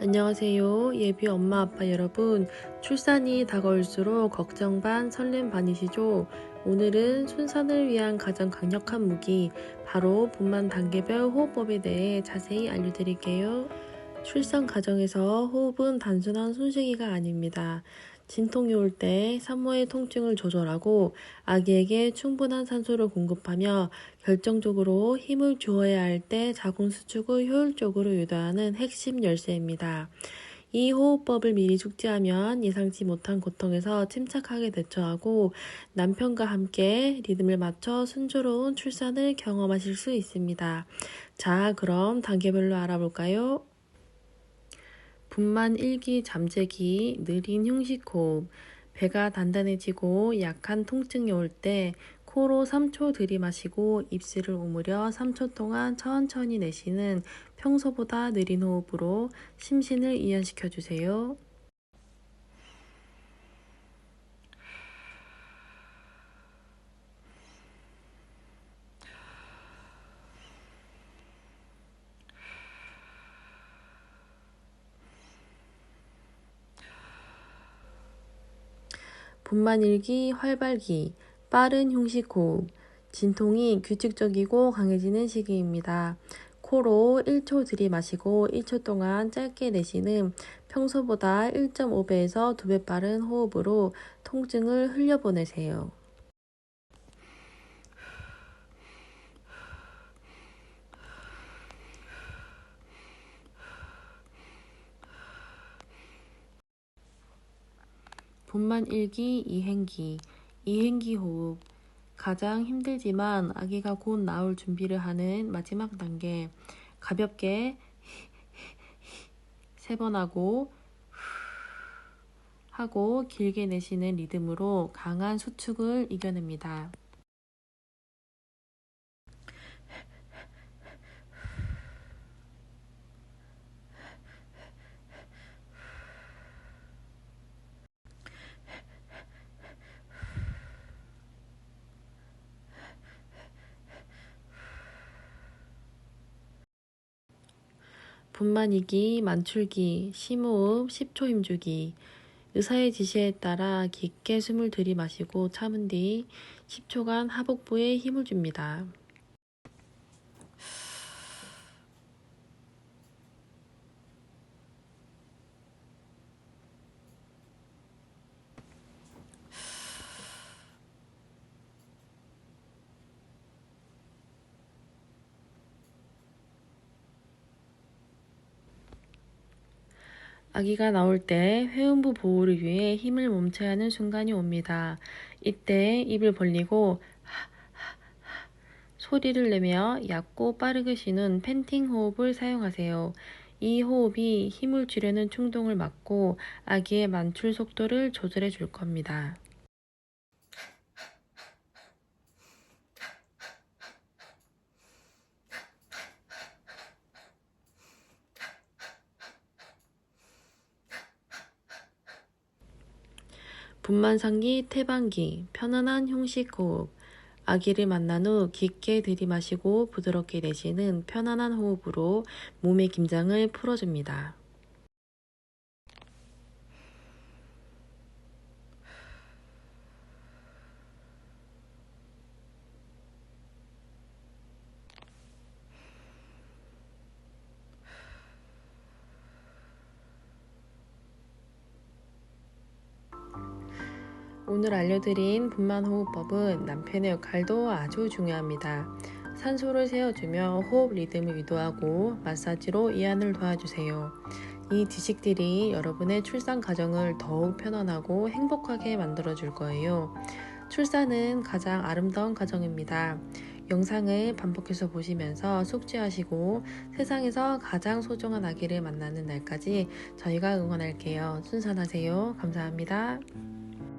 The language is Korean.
안녕하세요. 예비 엄마 아빠 여러분. 출산이 다가올수록 걱정 반 설렘 반이시죠? 오늘은 순산을 위한 가장 강력한 무기, 바로 분만 단계별 호흡법에 대해 자세히 알려드릴게요. 출산 과정에서 호흡은 단순한 숨쉬기가 아닙니다. 진통이 올 때 산모의 통증을 조절하고 아기에게 충분한 산소를 공급하며 결정적으로 힘을 주어야 할 때 자궁 수축을 효율적으로 유도하는 핵심 열쇠입니다. 이 호흡법을 미리 숙지하면 예상치 못한 고통에서 침착하게 대처하고 남편과 함께 리듬을 맞춰 순조로운 출산을 경험하실 수 있습니다. 자, 그럼 단계별로 알아볼까요? 분만 일기 잠재기, 느린 흉식호흡, 배가 단단해지고 약한 통증이 올 때 코로 3초 들이마시고 입술을 오므려 3초 동안 천천히 내쉬는 평소보다 느린 호흡으로 심신을 이완시켜 주세요. 분만일기, 활발기, 빠른 흉식 호흡, 진통이 규칙적이고 강해지는 시기입니다. 코로 1초 들이마시고 1초 동안 짧게 내쉬는 평소보다 1.5배에서 2배 빠른 호흡으로 통증을 흘려보내세요. 분만 일기, 이행기, 이행기 호흡. 가장 힘들지만 아기가 곧 나올 준비를 하는 마지막 단계. 가볍게 세 번 하고 하고 길게 내쉬는 리듬으로 강한 수축을 이겨냅니다. 분만이기, 만출기, 심호흡, 10초 힘주기. 의사의 지시에 따라 깊게 숨을 들이마시고 참은 뒤 10초간 하복부에 힘을 줍니다. 아기가 나올 때 회음부 보호를 위해 힘을 멈춰야 하는 순간이 옵니다. 이때 입을 벌리고 소리를 내며 얕고 빠르게 쉬는 팬팅 호흡을 사용하세요. 이 호흡이 힘을 주려는 충동을 막고 아기의 만출 속도를 조절해 줄 겁니다. 분만상기, 태반기, 편안한 흉식 호흡. 아기를 만난 후 깊게 들이마시고 부드럽게 내쉬는 편안한 호흡으로 몸의 긴장을 풀어줍니다. 오늘 알려드린 분만 호흡법은 남편의 역할도 아주 중요합니다. 산소를 세워주며 호흡 리듬을 유도하고 마사지로 이완을 도와주세요. 이 지식들이 여러분의 출산 과정을 더욱 편안하고 행복하게 만들어줄 거예요. 출산은 가장 아름다운 과정입니다. 영상을 반복해서 보시면서 숙지하시고 세상에서 가장 소중한 아기를 만나는 날까지 저희가 응원할게요. 순산하세요. 감사합니다.